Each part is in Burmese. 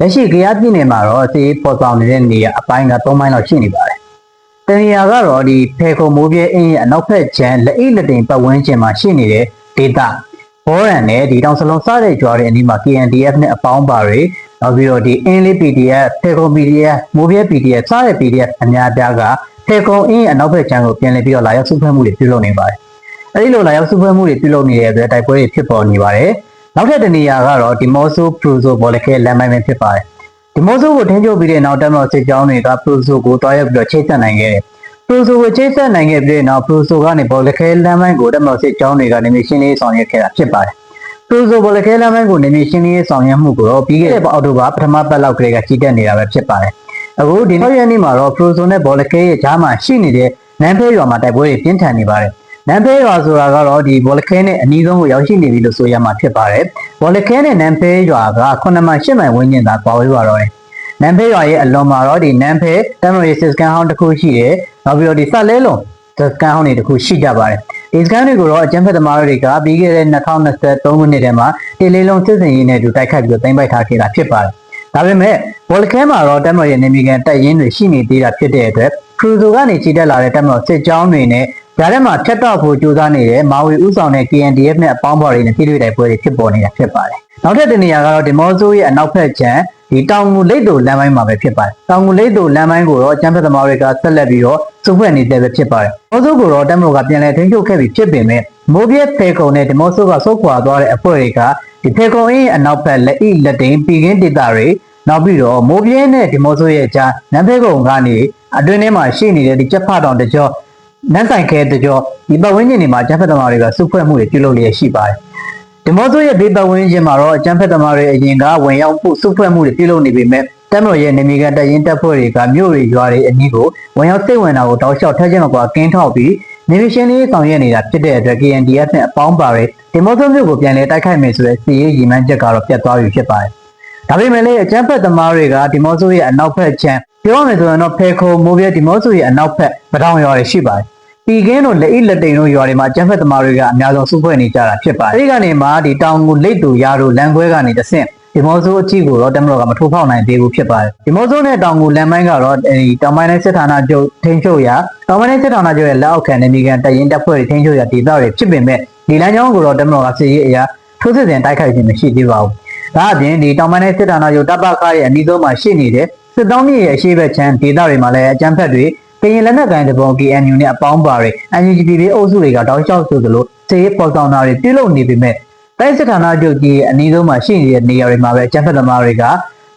လက်ရှိကြရပြည်နယ်မှာတော့စီးပေါ်ဆောင်နေတဲ့နေရာအပိုင်းက၃ပိုင်းလောက်ရှိနေပါတယ်တနေရာကတော့ဒီဖေခုံမိုးပြဲအင်းရဲ့အနောက်ဘက်ခြမ်းလက်အိလက်တင်ပတ်ဝန်းကျင်မှာရှိနေတဲ့ဒေသဘောရန်နဲ့ဒီတောင်စလုံးစားတဲ့ကြွားတဲ့အနီးမှာ KNDF နဲ့အပေါင်းပါတွေနောက်ပြီးတော့ဒီအင်းလေး PDF ဖေခုံ PDF မိုးပြဲ PDF စားတဲ့ PDF အများအပြားကဖေခုံအင်းရဲ့အနောက်ဘက်ခြမ်းကိုပြန်လည်ပြီးတော့လာရောက်စုဖွဲ့မှုတွေပြုလုပ်နေပါတယ်အဲဒီလိုလာရောက်စုဖွဲ့မှုတွေပြုလုပ်နေတဲ့အတွက်တိုက်ပွဲတွေဖြစ်ပေါ်နေပါတယ်။ နောက်ထပ်တစ်နေရာကတော့ဒီမော့ဆိုပရူဆိုဘော်လခဲလမ်းမိုင်းပဲဖြစ်ပါတယ်။ဒီမော့ဆိုကိုထင်းချုပ်ပြီးတဲ့နောက်တက်မတော်စစ်ကြောင်းတွေကပရူဆိုကိုတွားရောက်ပြီးတော့ချိတ်ဆက်နိုင်ခဲ့တယ်။ပရူဆိုကိုချိတ်ဆက်နိုင်ခဲ့ပြီးတဲ့နောက်ပရူဆိုကနေဘော်လခဲလမ်းမိုင်းကိုတက်မတော်စစ်ကြောင်းတွေကနေမြေရှင်းလေးဆောင်ရွက်ခဲ့တာဖြစ်ပါတယ်။ပရူဆိုဘော်လခဲလမ်းမိုင်းကိုနေမြေရှင်းလေးဆောင်ရွက်မှုကိုတော့ပြီးခဲ့တဲ့အောက်တိုဘာပထမပတ်လောက်ကလေးကကြီးတက်နေတာပဲဖြစ်ပါတယ်။အခုဒီနောက်ရက်နေ့မှာတော့ပရူဆိုနဲ့ဘော်လခဲရဲ့ဂျားမှာရှိနေတဲ့နန်းဖဲရွာမှာတိုက်ပွဲတွေပြင်းထန်နေပါတယ်။ နမ်ဖဲရွာဆိုတာကတော့ဒီဘောလခဲနဲ့အနီးဆုံးကိုရောက်ရှိနေပြီလို့ဆိုရမှာဖြစ်ပါတယ်။ဘောလခဲနဲ့နမ်ဖဲရွာက9မိုင်10မိုင်ဝန်းကျင်သာကွာဝေးပါတော့တယ်။နမ်ဖဲရွာရဲ့အလွန်မှာတော့ဒီနမ်ဖဲတမ်မရီစစ်စကန်ဟောင်းတစ်ခုရှိတယ်။နောက်ပြီးတော့ဒီဆက်လဲလုံးစစ်စကန်ဟောင်းတွေတစ်ခုရှိကြပါတယ်။ဒီစကန်တွေကိုတော့အကျန်းဖက်သမားတွေကပြီးခဲ့တဲ့2023ခုနှစ်ထဲမှာတေလေးလုံးစစ်စင်ရေးနဲ့အတူတိုက်ခတ်ပြီးတော့တင်ပိုက်ထားခဲ့တာဖြစ်ပါတယ်။ဒါပေမဲ့ဘောလခဲမှာတော့တမ်မရီနေမီကန်တက်ရင်တွေရှိနေသေးတာဖြစ်တဲ့အတွက်ခရူဇိုကနေခြေတက်လာတဲ့တမ်မတော်စစ်ကြောင်းတွေနဲ့ ဒါထဲမှာဖြတ်တောက်ဖို့ကြိုးစားနေတဲ့မာဝီဦးဆောင်တဲ့ KNDF နဲ့အပေါင်းပါတွေနဲ့ပြည်သူ့တိုက်ပွဲတွေဖြစ်ပေါ်နေတာဖြစ်ပါတယ်။နောက်ထပ်တစ်နေရာကတော့ဒီမော့ဆိုရဲ့အနောက်ဘက်ခြမ်းဒီတောင်ငူလိတ်တို့လမ်းပိုင်းမှာပဲဖြစ်ပါတယ်။တောင်ငူလိတ်တို့လမ်းပိုင်းကိုတော့ကျန်းဖက်သမားတွေကဆက်လက်ပြီးတော့စုဖွဲ့နေတဲ့ပဲဖြစ်ပါတယ်။မော့ဆိုကိုတော့တမလို့ကပြန်လည်ထိန်းချုပ်ခဲ့ပြီးဖြစ်ပေမဲ့မိုးပြဲဖေကုံနဲ့ဒီမော့ဆိုကဆုတ်ခွာသွားတဲ့အဖွဲ့တွေကဒီဖေကုံရဲ့အနောက်ဘက်လက်ဣလက်တိန်ပြည်ကင်းဒေသတွေနောက်ပြီးတော့မိုးပြဲနဲ့ဒီမော့ဆိုရဲ့ကြားနန်းဖေကုံကနေအတွင်းထဲမှာရှိနေတဲ့ဒီချက်ဖတောင်တကြော နန်းဆိုင်ခဲတကြောဒီပတ်ဝန်းကျင်တွေမှာအကျန်းဖက်သမားတွေကစုဖွဲ့မှုတွေပြုလုပ်လျက်ရှိပါတယ်။ဒီမော့ဆိုရဲ့ဘေးပတ်ဝန်းကျင်မှာတော့အကျန်းဖက်သမားတွေအရင်ကဝင်ရောက်ဖို့စုဖွဲ့မှုတွေပြုလုပ်နေပေမဲ့တက်မတော်ရဲ့နေမီကန်တရင်တပ်ဖွဲ့တွေကမြို့တွေရွာတွေအနီးကိုဝင်ရောက်စိတ်ဝင်တာကိုတောက်လျှောက်ထက်ချင်းမကွာကင်းထောက်ပြီးနေမီရှင်လေးဆောင်ရွက်နေတာဖြစ်တဲ့အတွက် KNDF နဲ့အပေါင်းပါတွေဒီမော့ဆိုမြို့ကိုပြန်လည်တိုက်ခိုက်မယ်ဆိုတဲ့စီရေးရည်မှန်းချက်ကတော့ပြတ်သွားပြီဖြစ်ပါတယ်။ဒါပေမဲ့လည်းအကျန်းဖက်သမားတွေကဒီမော့ဆိုရဲ့အနောက်ဘက်ခြမ်း ပြောရမယ်ဆိုရင်တော့ဖေခုံမိုးပြဲဒီမော့ဆိုရဲ့အနောက်ဘက်ပထောင်ရွာတွေရှိပါတယ်။ပြည်ကင်းတို့လက်အိလက်တိန်တို့ရွာတွေမှာအကျန်းဖက်သမားတွေကအများဆုံးစုဖွဲ့နေကြတာဖြစ်ပါတယ်။အဲဒီကနေမှဒီတောင်ကိုလိတ်တူရာတို့လမ်းခွဲကနေတဆင့်ဒီမော့ဆိုအကြည့်ကိုတော့တမလို့ကမထိုးဖောက်နိုင်သေးဘူးဖြစ်ပါတယ်။ဒီမော့ဆိုနဲ့တောင်ကိုလမ်းပိုင်းကတော့အဲဒီတောင်ပိုင်းတိုင်းစစ်ဌာနချုပ်ထိန်းချုပ်ရာတောင်ပိုင်းတိုင်းစစ်ဌာနချုပ်ရဲ့လက်အောက်ခံနေမိကန်တရင်တပ်ဖွဲ့တွေထိန်းချုပ်ရာဒေသတွေဖြစ်ပေမဲ့ဒီလမ်းကြောင်းကိုတော့တမလို့ကစစ်ရေးအရာထိုးစစ်ဆင်တိုက်ခိုက်ခြင်းမရှိသေးပါဘူး။ဒါအပြင်ဒီတောင်ပိုင်းនៃစစ်ဌာနချုပ်တပ်ပခရဲ့အနီးဆုံးမှာရှိနေတဲ့ စစ်တောင်းမြစ်ရဲ့အရှိဘက်ချမ်းဒေသတွေမှာလည်းအကြမ်းဖက်တွေကရင်လက်နက်ကိုင်တပုံ KNU နဲ့အပေါင်းပါတွေ NUGP တွေအုပ်စုတွေကတောက်လျှောက်ဆိုသလိုစစ်ရေးပေါ်ဆောင်တာတွေပြုလုပ်နေပေမဲ့တိုင်းစစ်ဌာနချုပ်ကြီးရဲ့အနီးဆုံးမှာရှိနေတဲ့နေရာတွေမှာပဲအကြမ်းဖက်သမားတွေက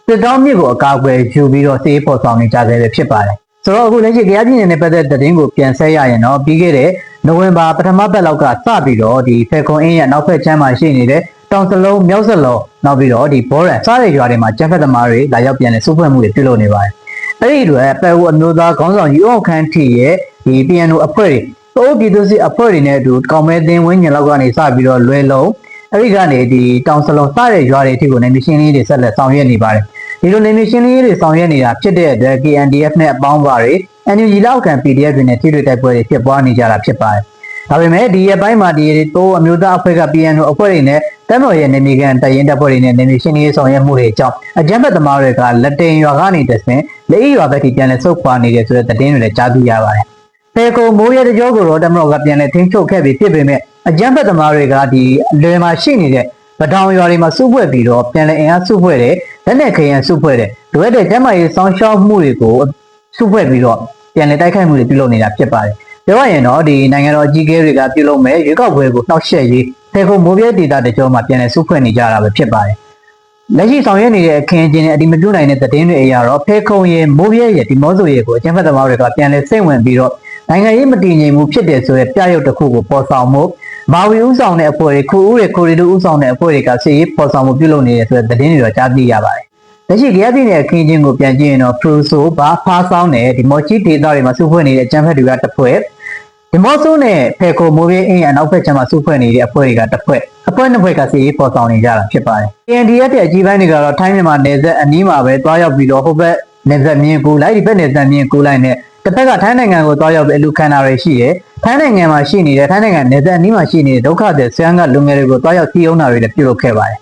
စစ်တောင်းမြစ်ကိုအကာအကွယ်ယူပြီးတော့စစ်ရေးပေါ်ဆောင်နေကြတယ်ပဲဖြစ်ပါတယ်ဆိုတော့အခုလက်ရှိကြားပြည်နယ်နဲ့ပတ်သက်တဲ့သတင်းကိုပြန်ဆက်ရရင်တော့ပြီးခဲ့တဲ့နိုဝင်ဘာပထမပတ်လောက်ကစပြီးတော့ဒီဖေကွန်အင်းရဲ့နောက်ဖက်ချမ်းမှာရှိနေတဲ့ တောင်စလုံးမြောက်စလုံးနောက်ပြီးတော့ဒီဘောရန်စားတဲ့ရွာတွေမှာကျန်းဖက်သမားတွေလာရောက်ပြန်လဲစုဖွဲ့မှုတွေပြုလုပ်နေပါတယ်။အဲ့ဒီအတွက်ပယ်ဝအမျိုးသားခေါင်းဆောင်ယူအောင်ခန်းထီရဲ့ဒီ PNO အဖွဲ့တွေတိုးပြည်သူစစ်အဖွဲ့တွေနဲ့အတူကောင်းမဲသင်းဝင်းညင်လောက်ကနေစပြီးတော့လွယ်လုံးအဲ့ဒီကနေဒီတောင်စလုံးစားတဲ့ရွာတွေအထိကိုနေမရှင်လေးတွေဆက်လက်ဆောင်ရွက်နေပါတယ်။ဒီလိုနေမရှင်လေးတွေဆောင်ရွက်နေတာဖြစ်တဲ့အတွက် KNDF နဲ့အပေါင်းပါတွေ NUG လောက်ခံ PDF တွေနဲ့ထိတွေ့တိုက်ပွဲတွေဖြစ်ပွားနေကြတာဖြစ်ပါတယ်။ ဒါပေမဲ့ဒီရက်ပိုင်းမှာဒီတိုးအမျိုးသားအဖွဲ့က PNO အဖွဲ့တွေနဲ့တမတော်ရဲ့နေမီကန်တရင်တပ်ဖွဲ့တွေနဲ့နေမီရှင်းရေးဆောင်ရွက်မှုတွေအကြောင်းအကြမ်းဖက်သမားတွေကလက်တင်ရွာကနေတဆင်လက်ဤရွာဘက်ထိပြန်လဲဆုတ်ခွာနေတယ်ဆိုတဲ့သတင်းတွေလည်းကြားသိရပါတယ်။ပေကုံမိုးရဲတကြောကိုတော့တမတော်ကပြန်လဲထိန်းချုပ်ခဲ့ပြီးဖြစ်ပေမဲ့အကြမ်းဖက်သမားတွေကဒီအလွယ်မှာရှိနေတဲ့ပထောင်ရွာတွေမှာစုဖွဲ့ပြီးတော့ပြန်လဲအင်အားစုဖွဲ့တယ်လက်နဲ့ခရံစုဖွဲ့တယ်လိုအပ်တဲ့ကျမ်းမာရေးစောင့်ရှောက်မှုတွေကိုစုဖွဲ့ပြီးတော့ပြန်လဲတိုက်ခိုက်မှုတွေပြုလုပ်နေတာဖြစ်ပါတယ်။ ပြောရရင်တော့ဒီနိုင်ငံတော်အကြီးအကဲတွေကပြုလုပ်မဲ့ရွေးကောက်ပွဲကိုနှောက်ယှက်ရေးဖေခုံမိုးပြဲဒေတာတကြောမှာပြန်လည်စုဖွဲ့နေကြတာပဲဖြစ်ပါတယ်။လက်ရှိဆောင်ရွက်နေတဲ့အခင်းအကျင်းနဲ့အဒီမပြုတ်နိုင်တဲ့သတင်းတွေအရတော့ဖေခုံရဲ့မိုးပြဲရဲ့ဒီမောဆိုရဲ့ကိုအကျန်းဖက်သမားတွေကပြန်လည်စိတ်ဝင်ပြီးတော့နိုင်ငံရေးမတည်ငြိမ်မှုဖြစ်တယ်ဆိုတဲ့ပြရုပ်တစ်ခုကိုပေါ်ဆောင်မှုမာဝီဦးဆောင်တဲ့အဖွဲ့တွေခူဦးတွေခိုရီတို့ဦးဆောင်တဲ့အဖွဲ့တွေကစစ်ရေးပေါ်ဆောင်မှုပြုလုပ်နေတယ်ဆိုတဲ့သတင်းတွေတော့ကြားသိရပါတယ်။ လက်ရှိကြရပြည်နယ်အခင်းအကျင်းကိုပြန်ကြည့်ရင်တော့ဖရူဆိုဘာဖားဆောင်တဲ့ဒီမော်ချီဒေတာတွေမှာစုဖွဲ့နေတဲ့အကျန်းဖက်တွေကတစ်ဖွဲ့ဒီမော့ဆိုးနဲ့ဖေကိုမိုးရေးအင်းအနောက်ဘက်ခြမ်းမှာစုဖွဲ့နေတဲ့အဖွဲ့တွေကတစ်ဖွဲ့အဖွဲ့နှစ်ဖွဲ့ကစီရေးပေါ်ဆောင်နေကြတာဖြစ်ပါတယ်။ KNDF ရဲ့အကြီးပိုင်းတွေကတော့ထိုင်းမြန်မာနယ်စပ်အနီးမှာပဲတွားရောက်ပြီးတော့ဟိုဘက်နယ်စပ်မြင်းကူလိုက်ဒီဘက်နယ်စပ်မြင်းကူလိုက်နဲ့တစ်ဖက်ကထိုင်းနိုင်ငံကိုတွားရောက်ပြီးအလူခံတာတွေရှိတယ်။ထိုင်းနိုင်ငံမှာရှိနေတဲ့ထိုင်းနိုင်ငံနယ်စပ်အနီးမှာရှိနေတဲ့ဒုက္ခသည်ဆန်းကလူငယ်တွေကိုတွားရောက်စီးအောင်တာတွေလည်းပြုလုပ်ခဲ့ပါတယ်။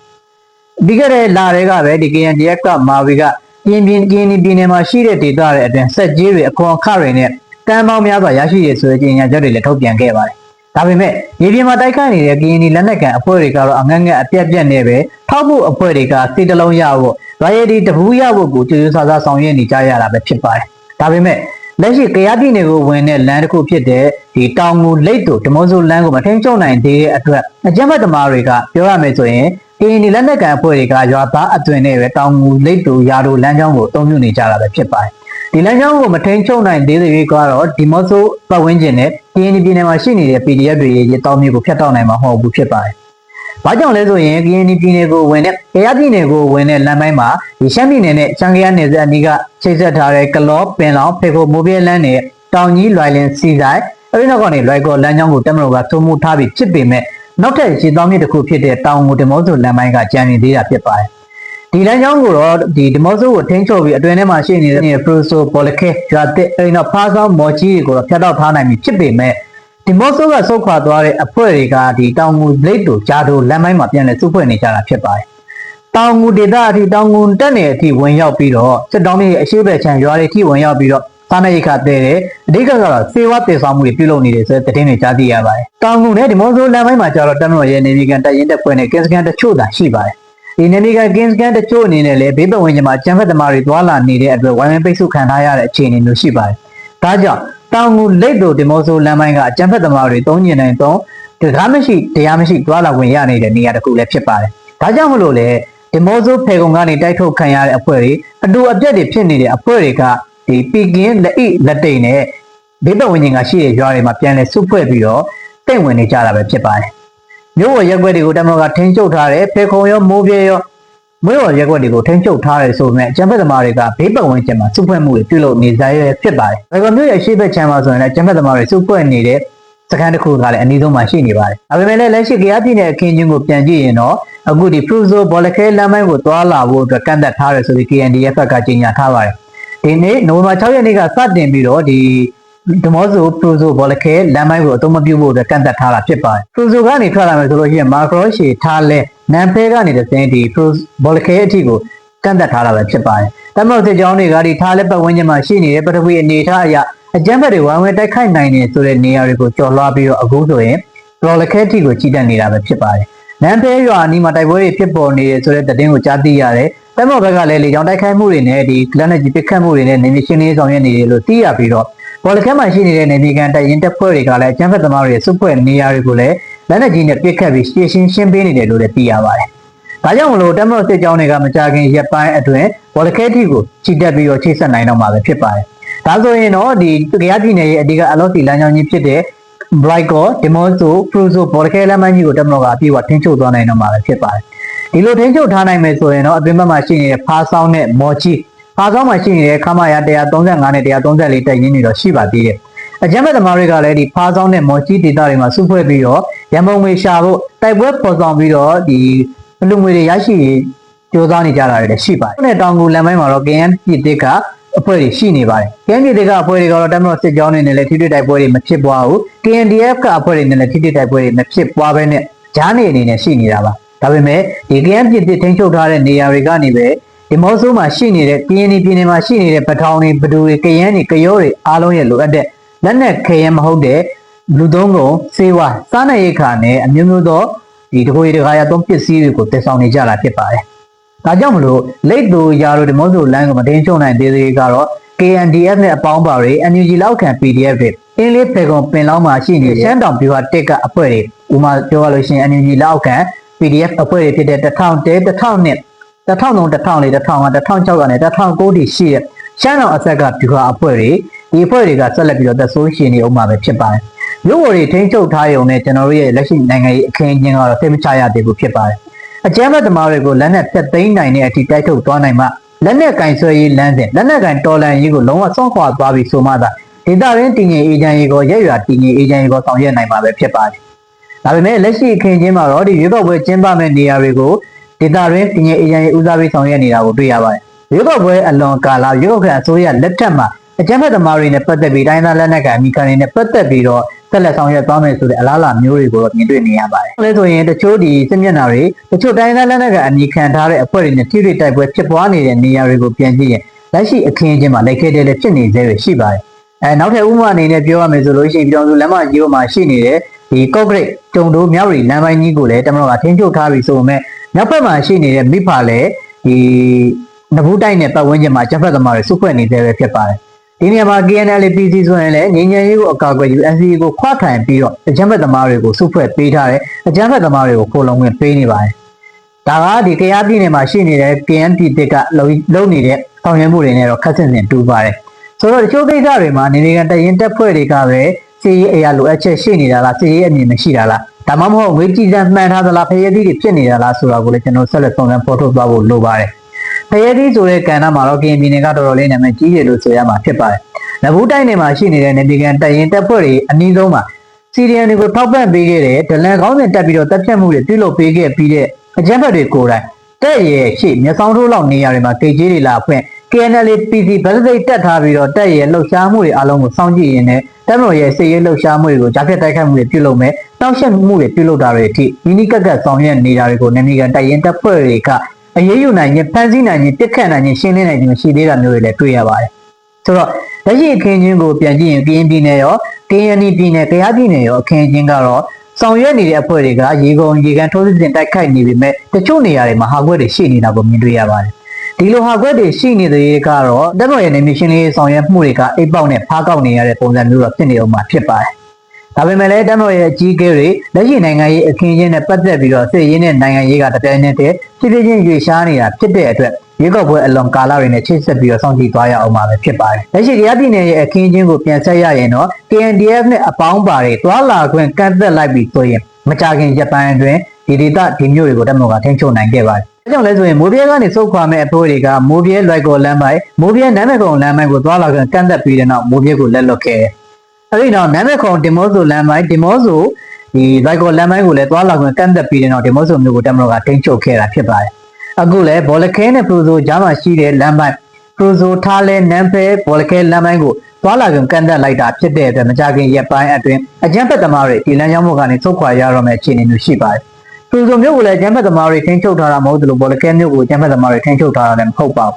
ပြီးခဲ့တဲ့လတွေကပဲဒီ KNDF ကမာဝီကပြင်းပြင်းပြင်းပြင်းနေမှာရှိတဲ့ဒေသတွေအတွင်းဆက်ကြီးတွေအခွန်အခတွေနဲ့တန်ပေါင်းများစွာရရှိရဆိုတဲ့ကြေညာချက်တွေလည်းထုတ်ပြန်ခဲ့ပါတယ်။ဒါပေမဲ့ရေပြင်မှာတိုက်ခိုက်နေတဲ့ KND လက်နက်ကန်အဖွဲ့တွေကတော့အငတ်ငတ်အပြက်ပြက်နဲ့ပဲထောက်ဖို့အဖွဲ့တွေကစီတလုံးရဖို့ royalty တပူးရဖို့ကိုကြိုးစားစားဆောင်ရွက်နေကြရတာပဲဖြစ်ပါတယ်။ဒါပေမဲ့လက်ရှိကြရပြည်နယ်ကိုဝင်တဲ့လမ်းတစ်ခုဖြစ်တဲ့ဒီတောင်ငူလိတ်တို့ဒီမိုဇိုလမ်းကိုမထိန်ချုပ်နိုင်သေးတဲ့အတွက်အကြမ်းဖက်သမားတွေကပြောရမယ်ဆိုရင် ကရင်ဒီလက်နက်ကန်အဖွဲ့တွေကရွာသားအသွင်နဲ့ပဲတောင်ငူလိတ်တူရာတို့လမ်းကြောင်းကိုအသုံးပြုနေကြတာပဲဖြစ်ပါတယ်။ဒီလမ်းကြောင်းကိုမထိန်ချုပ်နိုင်သေးတဲ့၍ကတော့ဒီမော့ဆိုပတ်ဝန်းကျင်နဲ့ကရင်ဒီပြည်နယ်မှာရှိနေတဲ့ PDF တွေရဲ့တောင်းမျိုးကိုဖျက်တောက်နိုင်မှာမဟုတ်ဘူးဖြစ်ပါတယ်။ဘာကြောင့်လဲဆိုရင်ကရင်ဒီပြည်နယ်ကိုဝင်တဲ့ကယားပြည်နယ်ကိုဝင်တဲ့လမ်းပိုင်းမှာဒီရှမ်းပြည်နယ်နဲ့ချန်ကယားနယ်စပ်အနီးကချိတ်ဆက်ထားတဲ့ကလောပင်လောင်ဖေဖို့မိုးပြဲလမ်းနဲ့တောင်ကြီးလွိုင်လင်စီဆိုင်အဲဒီနောက်ကနေလွိုင်ကော်လမ်းကြောင်းကိုတက်မလို့ကသုံးမှုထားပြီးဖြစ်ပေမဲ့ နောက်ထပ်ရေတောင်းမြစ်တစ်ခုဖြစ်တဲ့တောင်ငူဒီမော့ဆိုလမ်းပိုင်းကကြံနေသေးတာဖြစ်ပါတယ်။ဒီလမ်းကြောင်းကိုတော့ဒီဒီမော့ဆိုကိုထိန်းချုပ်ပြီးအတွင်းထဲမှာရှိနေတဲ့ပရိုဆိုပေါ်လခဲဂျာတစ်အဲဒီတော့ဖားဆောင်မော်ကြီးတွေကိုတော့ဖျက်တော့ထားနိုင်ပြီဖြစ်ပေမဲ့ဒီမော့ဆိုကဆုတ်ခွာသွားတဲ့အဖွဲ့တွေကဒီတောင်ငူဘလိတ်တို့ဂျာတို့လမ်းပိုင်းမှာပြန်လည်စုဖွဲ့နေကြတာဖြစ်ပါတယ်။တောင်ငူဒေသအထိတောင်ငူတက်နေအထိဝင်ရောက်ပြီးတော့စစ်တောင်းရဲ့အရှိဘက်ချံရွာတွေအထိဝင်ရောက်ပြီးတော့ စားနပ်ရိက္ခာတဲတယ်အဓိကကတော့စေဝါတည်ဆောင်မှုတွေပြုလုပ်နေတယ်ဆိုတဲ့သတင်းတွေကြားသိရပါတယ်။တောင်ငူနဲ့ဒီမော့ဆိုလမ်းပိုင်းမှာကျတော့တမန်တော်ရဲ့နေမီကန်တပ်ရင်းတပ်ဖွဲ့နဲ့ကင်းစကန်တချို့သာရှိပါတယ်။ဒီနေမီကန်ကင်းစကန်တချို့အနေနဲ့လည်းဘေးပတ်ဝန်းကျင်မှာကျန်းဖက်သမားတွေသွားလာနေတဲ့အတွက်ဝိုင်းဝန်းပိတ်ဆို့ခံထားရတဲ့အခြေအနေမျိုးရှိပါတယ်။ဒါကြောင့်တောင်ငူလိတ်တို့ဒီမော့ဆိုလမ်းပိုင်းကအကျန်းဖက်သမားတွေတုံးကျင်နိုင်တော့တရားမရှိတရားမရှိသွားလာဝင်ရနေတဲ့နေရာတစ်ခုလည်းဖြစ်ပါတယ်။ဒါကြောင့်မလို့လေဒီမော့ဆိုဖေကုံကနေတိုက်ထုတ်ခံရတဲ့အဖွဲ့တွေအတူအပြက်တွေဖြစ်နေတဲ့အဖွဲ့တွေက ဒီပီကင်းလက်ဣလက်တိတ်နဲ့ဘေးပတ်ဝန်းကျင်ကရှိတဲ့ရွာတွေမှာပြန်လဲစုဖွဲ့ပြီးတော့တိတ်ဝင်နေကြတာပဲဖြစ်ပါတယ်။မြို့ဝရက်ွက်တွေကိုတမန်တော်ကထိန်းချုပ်ထားတယ်ဖေခုံရောမိုးပြေရောမြို့ဝရက်ွက်တွေကိုထိန်းချုပ်ထားတယ်ဆိုပေမဲ့အကျံဖက်သမားတွေကဘေးပတ်ဝန်းကျင်မှာစုဖွဲ့မှုတွေပြုလုပ်နေကြရဖြစ်ပါတယ်။ဒါကမြို့ရဲ့ရှေ့ဘက်ခြမ်းမှာဆိုရင်လည်းအကျံဖက်သမားတွေစုဖွဲ့နေတဲ့စကန်တစ်ခုကလည်းအနည်းဆုံးမှရှိနေပါတယ်။ဒါပေမဲ့လည်းလက်ရှိကြရပြည်နယ်အခင်းချင်းကိုပြန်ကြည့်ရင်တော့အခုဒီ Fruzo ဘောလခဲလမ်းမိုင်းကိုတွာလာဖို့အတွက်ကန့်သက်ထားတယ်ဆိုပြီး KNDF ကကြေညာထားပါတယ်။ ဒီနေ့နိုဝင်ဘာ6ရက်နေ့ကစတင်ပြီးတော့ဒီဒမောဇိုပရိုဇိုဘောလခဲလမ်းမိုင်းကိုအသုံးမပြုဖို့အတွက်ကန့်သက်ထားတာဖြစ်ပါတယ်။ပရိုဇိုကနေထွက်လာမယ်ဆိုလို့ရှိရင်မာကရောရှေထားလဲနန်ဖဲကနေတဲ့စင်းဒီပရိုဘောလခဲအထိကိုကန့်သက်ထားတာပဲဖြစ်ပါတယ်။တမလို့စစ်ကြောင်းတွေကဒီထားလဲပတ်ဝန်းကျင်မှာရှိနေတဲ့ပထဝီအနေထားအရအကြမ်းဖက်တွေဝိုင်းဝန်းတိုက်ခိုက်နိုင်နေဆိုတဲ့နေရာတွေကိုကျော်လွှားပြီးတော့အခုဆိုရင်ဘောလခဲအထိကိုကြီးတက်နေတာပဲဖြစ်ပါတယ်။နန်ဖဲရွာအနီးမှာတိုက်ပွဲတွေဖြစ်ပေါ်နေတယ်ဆိုတဲ့သတင်းကိုကြားသိရတယ်။ တမလို့ဘက်ကလည်းလေကြောင်းတိုက်ခိုက်မှုတွေနဲ့ဒီလက်နက်ကြီးပစ်ခတ်မှုတွေနဲ့နေနေရှင်းလင်းဆောင်ရွက်နေတယ်လို့သိရပြီးတော့ဘောလခဲမှာရှိနေတဲ့နေပြည်တော်တိုင်ရင်တပ်ဖွဲ့တွေကလည်းအကြမ်းဖက်သမားတွေစုဖွဲ့နေရာတွေကိုလည်းလက်နက်ကြီးနဲ့ပစ်ခတ်ပြီးရှင်းရှင်းရှင်းပေးနေတယ်လို့လည်းသိရပါတယ်။ဒါကြောင့်မလို့တမလို့စစ်ကြောင်းတွေကမကြခင်ရက်ပိုင်းအတွင်းဘောလခဲတီကိုချီတက်ပြီးတော့ချိတ်ဆက်နိုင်တော့မှာပဲဖြစ်ပါတယ်။ဒါဆိုရင်တော့ဒီတရားပြည်နယ်ရဲ့အဓိကအလော့စီလမ်းကြောင်းကြီးဖြစ်တဲ့ Brighton, Demoso, Cruzo ဘောလခဲလမ်းမကြီးကိုတမလို့ကအပြည့်အဝထင်းချုပ်သွားနိုင်တော့မှာပဲဖြစ်ပါတယ်။ ဒီလိုထင်းချုပ်ထားနိုင်မယ်ဆိုရင်တော့အပြင်ဘက်မှာရှိနေတဲ့ဖားဆောင်နဲ့မော်ချီဖားဆောင်မှာရှိနေတဲ့ခမရ135နဲ့134တက်ရင်းတွေတော့ရှိပါသေးတယ်။အကြမ်းဖက်သမားတွေကလည်းဒီဖားဆောင်နဲ့မော်ချီဒေသတွေမှာစုဖွဲ့ပြီးတော့ရန်ပုံငွေရှာဖို့တိုက်ပွဲပေါ်ဆောင်ပြီးတော့ဒီအလူငွေတွေရရှိကြိုးစားနေကြတာတွေလည်းရှိပါတယ်။နဲ့တောင်ကူလမ်းပိုင်းမှာတော့ KN ပြည်တစ်ကအဖွဲ့တွေရှိနေပါတယ်။ KN ပြည်တစ်ကအဖွဲ့တွေကတော့တမန်တော်စစ်ကြောင်းတွေနဲ့လည်းထိတွေ့တိုက်ပွဲတွေမဖြစ်ပွားဘူး။ KNDF ကအဖွဲ့တွေနဲ့လည်းထိတွေ့တိုက်ပွဲတွေမဖြစ်ပွားဘဲနဲ့ဂျားနေအနေနဲ့ရှိနေတာပါ။ ဒါပေမဲ့ဒီ KN ပြည်တစ်ထိန်းချုပ်ထားတဲ့နေရာတွေကနေပဲဒီမော့ဆိုးမှာရှိနေတဲ့ကရင်ပြည်နယ်မှာရှိနေတဲ့ပထောင်တွေဘဒူတွေကရန်တွေကရောတွေအားလုံးရဲ့လိုအပ်တဲ့လက်နက်ခဲယမ်းမဟုတ်တဲ့လူသုံးကုန်စေဝါစားနပ်ရိက္ခာနဲ့အမျိုးမျိုးသောဒီတကိုယ်တကာရသုံးပစ္စည်းတွေကိုတည်ဆောင်နေကြတာဖြစ်ပါတယ်။ဒါကြောင့်မလို့လိတ်တူရာတို့ဒီမော့ဆိုးလမ်းကိုမတင်းချုံနိုင်သေးသေးကတော့ KNDF နဲ့အပေါင်းပါတွေ NUG လောက်ခံ PDF တွေအင်းလေးဖေကုံပင်လောင်းမှာရှိနေတဲ့ရှမ်းတောင်ပြူဟာတက်ကအဖွဲတွေဥမာပြောရလို့ရှိရင် NUG လောက်ခံ PDF အဖွဲတွေဖြစ်တဲ့1000တဲ1000နဲ့1003 1004 1005 1006ကနေ1009တိရှိတဲ့ရှမ်းတော်အဆက်ကဗျူဟာအဖွဲ့တွေဒီအဖွဲ့တွေကဆက်လက်ပြီးတော့သက်ဆိုးရှင်နေအောင်မှာပဲဖြစ်ပါတယ်။မြို့ဝရီထိန်းချုပ်ထားရုံနဲ့ကျွန်တော်တို့ရဲ့လက်ရှိနိုင်ငံရေးအခင်းအကျင်းကတော့သိမချရသေးဘူးဖြစ်ပါတယ်။အကြမ်းဖက်သမားတွေကိုလက်နက်ဖျက်သိမ်းနိုင်တဲ့အထိတိုက်ထုတ်သွားနိုင်မှလက်နက်ကင်ဆွဲရေးလမ်းစဉ်လက်နက်ကင်တော်လန်ရေးကိုလုံးဝဆွန့်ခွာသွားပြီဆိုမှသာဒေသရင်းတည်ငြိမ်အေဂျင့်ရေးကိုရက်ရွာတည်ငြိမ်အေဂျင့်ရေးကိုဆောင်ရွက်နိုင်မှာပဲဖြစ်ပါတယ်။ ဒါပေမဲ့လက်ရှိအခင်းချင်းမှာတော့ဒီရွေးကောက်ပွဲကျင်းပမဲ့နေရာတွေကိုဒေသရင်းတည်ငြိမ်အေဂျင့်ရေးဦးစားပေးဆောင်ရွက်နေတာကိုတွေ့ရပါတယ်။ရွေးကောက်ပွဲအလွန်ကာလရွေးကောက်ခံအစိုးရလက်ထက်မှာအကြမ်းဖက်သမားတွေနဲ့ပတ်သက်ပြီးတိုင်းသားလက်နက်ကိုင်အမိခံတွေနဲ့ပတ်သက်ပြီးတော့ဆက်လက်ဆောင်ရွက်သွားမယ်ဆိုတဲ့အလားအလာမျိုးတွေကိုတော့မြင်တွေ့နေရပါတယ်။အဲဆိုရင်တချို့ဒီစစ်မျက်နှာတွေတချို့တိုင်းသားလက်နက်ကအနီခံထားတဲ့အဖွဲ့တွေနဲ့ထိတွေ့တိုက်ပွဲဖြစ်ပွားနေတဲ့နေရာတွေကိုပြန်ကြည့်ရင်လက်ရှိအခင်းအကျင်းမှာလက်ခဲတဲလည်းဖြစ်နေသေးတယ်ရှိပါတယ်။အဲနောက်ထပ်ဥပမာအနေနဲ့ပြောရမယ်ဆိုလို့ရှိရင်ပြည်တော်စုလမ်းမကြီးပေါ်မှာရှိနေတဲ့ ဒီကော့ဂရိတ်တုံတိုးမြောက်ရီလမ်းပိုင်းကြီးကိုလည်းတမန်တော်ကထင်းချုပ်ထားပြီးဆိုပေမဲ့နောက်ဘက်မှာရှိနေတဲ့မိဖလည်းဒီနဘူးတိုက်နဲ့ပတ်ဝန်းကျင်မှာချက်ဖက်သမားတွေစုဖွဲ့နေသေးပဲဖြစ်ပါတယ်။ဒီနေရာမှာ KNL PC ဆိုရင်လည်းငញ្ញရေးကိုအကာအကွယ်ယူ NCA ကိုခွာထိုင်ပြီးတော့အကြမ်းဖက်သမားတွေကိုစုဖွဲ့ပေးထားတယ်။အကြမ်းဖက်သမားတွေကိုခိုးလုံဝင်ပေးနေပါတယ်။ဒါကဒီကရားပြည်နယ်မှာရှိနေတဲ့ KNP တစ်ကလုံလုံနေတဲ့ဆောင်ရွက်မှုတွေနဲ့တော့ခက်ဆင်ဆင်တူပါတယ်။ဆိုတော့တချို့ကိစ္စတွေမှာနေနေကန်တရင်တက်ဖွဲ့တွေကပဲ စီရေးအရာလိုအပ်ချက်ရှိနေတာလားစီရေးအမြင်မရှိတာလားဒါမှမဟုတ်ငွေကြည်စံမှန်ထားသလားဖရဲသီးတွေဖြစ်နေတာလားဆိုတာကိုလည်းကျွန်တော်ဆက်လက်ဆောင်ရွက်ဖော်ထုတ်သွားဖို့လိုပါတယ်ဖရဲသီးဆိုတဲ့ကဏ္ဍမှာတော့ကရင်ပြည်နယ်ကတော်တော်လေးနာမည်ကြီးတယ်လို့ဆိုရမှာဖြစ်ပါတယ်နဘူးတိုင်းနယ်မှာရှိနေတဲ့နေပြည်တော်တရင်တက်ဖွဲ့တွေအနည်းဆုံးမှာစီရီယန်တွေကိုထောက်ပံ့ပေးခဲ့တဲ့ဒလန်ကောင်းစဉ်တက်ပြီးတော့တပ်ဖြတ်မှုတွေပြုလုပ်ပေးခဲ့ပြီးတဲ့အကြမ်းဖက်တွေကိုယ်တိုင်တက်ရဲ့ရှေ့မျက်စောင်းထိုးလောက်နေရာတွေမှာတေကြီးတွေလာဖွင့် KNL PC ဗတ်စိတ်တက်ထားပြီးတော့တက်ရဲ့လှုပ်ရှားမှုတွေအလုံးကိုစောင့်ကြည့်ရင်းနဲ့တက်မတော်ရဲ့စစ်ရေးလှုပ်ရှားမှုတွေကိုကြားဖြတ်တိုက်ခိုက်မှုတွေပြုလုပ်မယ်။တောက်ရှက်မှုတွေပြုလုပ်တာတွေအထိမိနိကက်ကက်ဆောင်ရွက်နေတာတွေကိုနေမီကန်တိုက်ရင်တပ်ဖွဲ့တွေကအရေးယူနိုင်ခြင်းဖန်ဆီးနိုင်ခြင်းပြစ်ခတ်နိုင်ခြင်းရှင်းလင်းနိုင်ခြင်းမရှိသေးတာမျိုးတွေလည်းတွေ့ရပါတယ်။ဆိုတော့လက်ရှိအခင်းချင်းကိုပြန်ကြည့်ရင်ကရင်ပြည်နယ်ရော KNL ပြည်နယ်၊ကယားပြည်နယ်ရောအခင်းချင်းကတော့ဆောင်ရွက်နေတဲ့အဖွဲ့တွေကရေကုန်ရေကန်ထိုးစစ်ဆင်တိုက်ခိုက်နေပေမဲ့တချို့နေရာတွေမှာဟာကွက်တွေရှိနေတာကိုမြင်တွေ့ရပါတယ်။ ဒီလိုဟာကွက်တွေရှိနေတဲ့ကတော့တက်တော်ရဲ့နေမရှင်လေးဆောင်ရွက်မှုတွေကအိပ်ပေါက်နဲ့ဖားကောက်နေရတဲ့ပုံစံမျိုးတော့ဖြစ်နေအောင်မှာဖြစ်ပါတယ်။ဒါပေမဲ့လည်းတက်တော်ရဲ့အကြီးအကဲတွေလက်ရှိနိုင်ငံရေးအခင်းချင်းနဲ့ပတ်သက်ပြီးတော့စစ်ရေးနဲ့နိုင်ငံရေးကတပြိုင်နက်တည်းဖြစ်ဖြစ်ချင်းရွေရှားနေတာဖြစ်တဲ့အတွက်ရွေးကောက်ပွဲအလွန်ကာလတွေနဲ့ချိတ်ဆက်ပြီးတော့စောင့်ကြည့်သွားရအောင်မှာပဲဖြစ်ပါတယ်။လက်ရှိတရားပြည်နယ်ရဲ့အခင်းချင်းကိုပြန်ဆက်ရရင်တော့ KNDF နဲ့အပေါင်းပါတွေတွာလာခွင့်ကန့်သက်လိုက်ပြီးဆိုရင်မကြခင်ဂျပန်အတွင်းဒီဒေသဒီမျိုးတွေကိုတက်မတော်ကထိန်းချုပ်နိုင်ခဲ့ပါတယ်။အဲ ကြောင့်လဲဆိုရင်မိုးပြဲကနေစုတ်ခွာမဲ့အဖိုးတွေကမိုးပြဲလွိုက်ကောလမ်းပိုင်းမိုးပြဲနမ်းမဲ့ကုံလမ်းပိုင်းကိုတွာလာခွင့်ကန့်သက်ပြီးတဲ့နောက်မိုးပြဲကိုလက်လွတ်ခဲ့တယ်။အဲဒီနောက်နမ်းမဲ့ကုံတင်မောဆိုလမ်းပိုင်းတင်မောဆိုဒီလွိုက်ကောလမ်းပိုင်းကိုလည်းတွာလာခွင့်ကန့်သက်ပြီးတဲ့နောက်တင်မောဆိုမျိုးကိုတက်မတော်ကထိန်းချုပ်ခဲ့တာဖြစ်ပါတယ်။အခုလည်းဘောလခဲနဲ့ပရိုဆိုကြားမှာရှိတဲ့လမ်းပိုင်းပရိုဆိုထားလဲနမ်းဖဲဘောလခဲလမ်းပိုင်းကိုသွားလာကြကန်တက်လိုက်တာဖြစ်တဲ့အတွက်မကြခင်ရက်ပိုင်းအတွင်းအကြမ်းဖက်သမားတွေဒီလမ်းကြောင်းပေါ်ကနေထုတ်ခွာရတော့မယ့်အခြေအနေမျိုးရှိပါတယ်။ ပူဇုံမျိုးကိုလည်းအကြမ်းဖက်သမားတွေထိန်းချုပ်ထားတာမဟုတ်သလိုဘောလကဲမျိုးကိုအကြမ်းဖက်သမားတွေထိန်းချုပ်ထားတာလည်းမဟုတ်ပါဘူး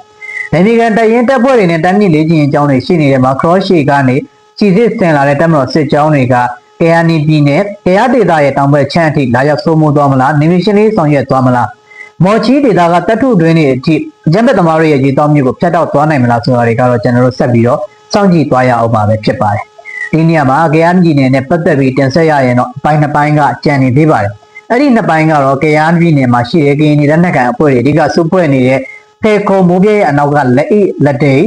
။နေမီကန်တရင်တပ်ဖွဲ့တွေနဲ့တန်းမြင့်လေးချင်းအကြောင်းတွေရှိနေတဲ့မှာ cross ရှေကနေစီစစ်ဆင်လာတဲ့တပ်မတော်စစ်ကြောင်းတွေကကယာနီပြည်နယ်ကယာဒေသရဲ့တောင်ဘက်ချမ်းအထိလာရောက်စိုးမိုးသွားမလားနေမီရှင်လေးဆောင်ရွက်သွားမလားမော်ချီဒေတာကတပ်ထုတွင်းတွေအထိအကြမ်းဖက်သမားတွေရဲ့ရေတောင်းမျိုးကိုဖျက်တောက်သွားနိုင်မလားဆိုတာတွေကတော့ကျွန်တော်တို့ဆက်ပြီးတော့စောင့်ကြည့်သွားရအောင်ပါပဲဖြစ်ပါတယ်။ဒီနေရာမှာကယားပြည်နယ်နဲ့ပတ်သက်ပြီးတင်ဆက်ရရင်တော့အပိုင်းနှစ်ပိုင်းကကြံနေသေးပါတယ်။ အဲ့ဒီနှစ်ပိုင်းကတော့ကယားပြည်နယ်မှာရှိတဲ့ကရင်ပြည်လက်နက်ကန်အဖွဲ့တွေအဓိကစုဖွဲ့နေတဲ့ဖေခုံမိုးပြဲရဲ့အနောက်ကလက်အိလက်တိတ်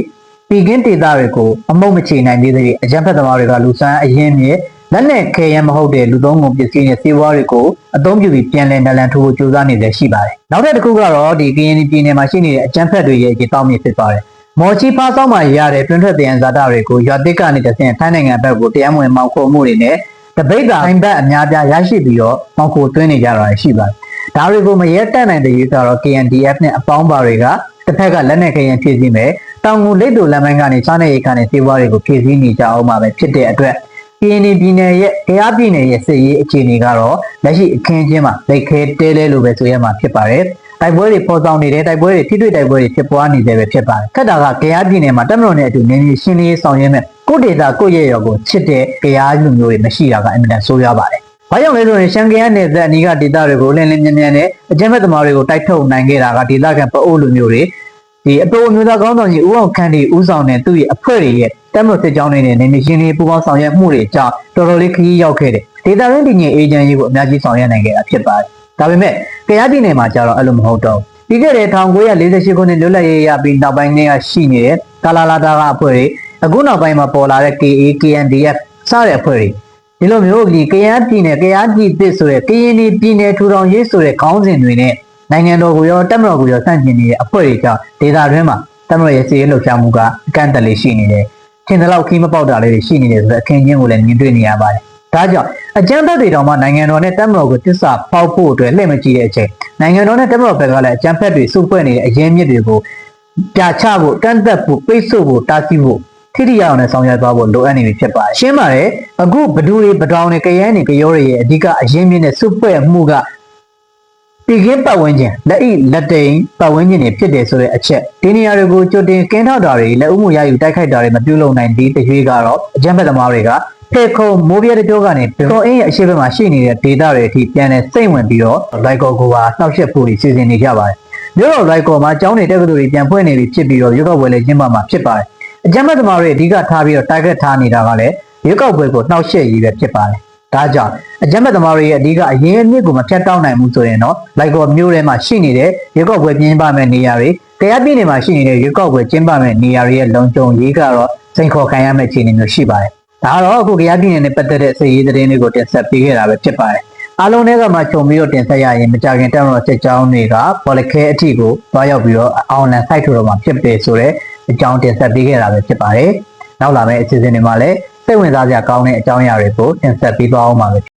ပီကင်းဒေတာတွေကိုအမုတ်မချေနိုင်သေးတဲ့အကြမ်းဖက်သမားတွေကလူဆန်းအရင်မြေလက်နဲ့ခဲရမဟုတ်တဲ့လူသုံးကုန်ပစ္စည်းနဲ့စေဝါတွေကိုအသုံးပြုပြီးပြန်လည်နလန်ထိုးဖို့ကြိုးစားနေတယ်ရှိပါတယ်။နောက်ထပ်တစ်ခုကတော့ဒီကရင်ပြည်နယ်မှာရှိနေတဲ့အကြမ်းဖက်တွေရဲ့အရေးတောင်းမြစ်ဖြစ်ပါတယ်။မော်ချီဖားဆောင်မှာရတဲ့တွင်းထွက်တယံဇာတာတွေကိုရွာတစ်ကနေတဆင့်ထိုင်းနိုင်ငံဘက်ကိုတရားမဝင်မောက်ခိုမှုတွေနဲ့ တပိတ်တာအိမ်ဘက်အများပြားရရှိပြီးတော့မောက်ခိုသွင်းနေကြတာရှိပါတယ်။ဒါတွေကိုမရဲတက်နိုင်တဲ့ရေးကတော့ KNDF နဲ့အပေါင်းပါတွေကတစ်ဖက်ကလက်နက်ခဲရင်ဖြည့်ဆည်းမယ်။တောင်ငူလိတ်တူလမ်းမိုင်းကနေစားနေရိတ်ကနေစေဝါတွေကိုဖြည့်ဆည်းနေကြအောင်ပါပဲဖြစ်တဲ့အတွက် KND ပြည်နယ်ရဲ့တရားပြည်နယ်ရဲ့စစ်ရေးအခြေအနေကတော့လက်ရှိအခင်းချင်းမှာလက်ခဲတဲလဲလို့ပဲဆိုရမှာဖြစ်ပါတယ်။တိုက်ပွဲတွေပေါ်ဆောင်နေတဲ့တိုက်ပွဲတွေထိတွေ့တိုက်ပွဲတွေဖြစ်ပွားနေတယ်ပဲဖြစ်ပါတယ်။ခက်တာကကြားပြည်နယ်မှာတပ်မတော်နဲ့အတူနေနေရှင်းလင်းဆောင်ရွက်မဲ့ ကိုဒေတာကိုရဲ့ရော်ကိုချစ်တဲ့ကြားလူမျိုးတွေမရှိတာကအင်မတန်ဆိုးရွားပါတယ်။ဘာကြောင့်လဲဆိုရင်ရှန်ကရနယ်သက်အနီးကဒေတာတွေကိုလင်းလင်းမြန်းမြန်းနဲ့အကြမ်းဖက်သမားတွေကိုတိုက်ထုတ်နိုင်ခဲ့တာကဒေတာကပအိုးလူမျိုးတွေဒီအတော်မျိုးသားကောင်းဆောင်ကြီးဦးအောင်ခန့်ဒီဦးဆောင်တဲ့သူ့ရဲ့အဖွဲ့တွေရဲ့တက်မလို့စစ်ကြောင်းတွေနဲ့နေမရှင်လေးပူပေါင်းဆောင်ရွက်မှုတွေကြောင့်တော်တော်လေးခရီးရောက်ခဲ့တယ်။ဒေတာရင်းတည်ငြိမ်အေဂျင့်ကြီးကိုအများကြီးဆောင်ရွက်နိုင်ခဲ့တာဖြစ်ပါတယ်။ဒါပေမဲ့ကရားပြည်နယ်မှာကျတော့အဲ့လိုမဟုတ်တော့ဘူးပြီးခဲ့တဲ့1948ခုနှစ်လွတ်လပ်ရေးရပြီးနောက်ပိုင်းတွေကရှိနေတဲ့ကာလာလာတာကအဖွဲ့တွေ အခုနောက်ပိုင်းမှာပေါ်လာတဲ့ KA KNDF စတဲ့အဖွဲ့တွေဒီလိုမျိုးဒီကရားပြည်နယ်ကရားပြည်သစ်ဆိုတဲ့ကရင်ပြည်နယ်ထူထောင်ရေးဆိုတဲ့ခေါင်းစဉ်တွေနဲ့နိုင်ငံတော်ကိုရောတက်မတော်ကိုရောစန့်ကျင်နေတဲ့အဖွဲ့တွေကြောင့်ဒေသတွင်းမှာတက်မတော်ရဲ့စီးရဲလှုပ်ရှားမှုကအကန့်အသတ်လေးရှိနေတယ်။ထင်သလောက်ခီးမပေါက်တာလေးတွေရှိနေတယ်ဆိုတော့အခင်းချင်းကိုလည်းမြင်တွေ့နေရပါတယ်။ဒါကြောင့်အကြမ်းဖက်တွေတောင်မှနိုင်ငံတော်နဲ့တက်မတော်ကိုတစ္ဆာပေါက်ဖို့အတွက်လှည့်မကြည့်တဲ့အချိန်နိုင်ငံတော်နဲ့တက်မတော်ဘက်ကလည်းအကြမ်းဖက်တွေစုဖွဲ့နေတဲ့အရင်မြစ်တွေကိုပြချဖို့တန်းသက်ဖို့ပိတ်ဆို့ဖို့တားဆီးဖို့ ထထိထိရောက်အောင်နဲ့ဆောင်ရွက်သွားဖို့လိုအပ်နေပြီဖြစ်ပါတယ်ရှင်းပါတယ်အခုဘဒူတွေပတောင်တွေကရန်တွေကရောတွေရဲ့အဓိကအရင်းမြစ်နဲ့စုပွဲမှုကပြည်ကင်းပတ်ဝန်းကျင်လက်ဤလက်တိန်ပတ်ဝန်းကျင်တွေဖြစ်တယ်ဆိုတဲ့အချက်ဒီနေရာတွေကိုကြိုတင်ကင်းထောက်တာတွေလက်ဥမှုရယူတိုက်ခိုက်တာတွေမပြုလုပ်နိုင်သေးတဲ့ရွေးကတော့အကြမ်းဖက်သမားတွေကဖေခုံမိုးပြတဲ့ပြောကနေတော်အင်းရဲ့အရှိဘက်မှာရှိနေတဲ့ဒေတာတွေအထိပြန်နေစိတ်ဝင်ပြီးတော့လိုက်ကောကိုပါနှောက်ယှက်ဖို့စီစဉ်နေကြပါတယ်မြို့တော်လိုက်ကောမှာကျောင်းတွေတက္ကသိုလ်တွေပြန်ဖွင့်နေပြီဖြစ်ပြီးတော့ရွေးကောက်ပွဲလည်းကျင်းပမှာဖြစ်ပါတယ် အကြမ်းဖက်သမားတွေအဓိကထားပြီးတော့ target ထားနေတာကလည်းရွေးကောက်ပွဲကိုနှောက်ယှက်ရည်ပဲဖြစ်ပါတယ်ဒါကြောင့်အကြမ်းဖက်သမားတွေရဲ့အဓိကအရင်အမြစ်ကိုမဖြတ်တောက်နိုင်ဘူးဆိုရင်တော့လိုက်ကောမျိုးထဲမှာရှိနေတဲ့ရွေးကောက်ပွဲကျင်းပမဲ့နေရာတွေတရားပြည်နယ်မှာရှိနေတဲ့ရွေးကောက်ပွဲကျင်းပမဲ့နေရာတွေရဲ့လုံခြုံရေးကတော့စိန်ခေါ်ခံရမယ့်အခြေအနေမျိုးရှိပါတယ်။ဒါကတော့အခုတရားပြည်နယ်နဲ့ပတ်သက်တဲ့စစ်ရေးသတင်းတွေကိုတင်ဆက်ပေးခဲ့တာပဲဖြစ်ပါတယ်။အားလုံးတွေကမှခြုံပြီးတော့တင်ဆက်ရရင်မကြခင်တက်မတော်စစ်ကြောင်းတွေကပေါ်လခဲအထိကိုတွားရောက်ပြီးတော့အောင်လန်ဆိုင်ထူတော့မှာဖြစ်ပေဆိုတဲ့ အကြောင်းတင်ဆက်ပေးခဲ့တာပဲဖြစ်ပါတယ်။နောက်လာမယ့်အစီအစဉ်တွေမှာလည်းစိတ်ဝင်စားစရာကောင်းတဲ့အကြောင်းအရာတွေကိုတင်ဆက်ပေးသွားအောင်ပါမယ်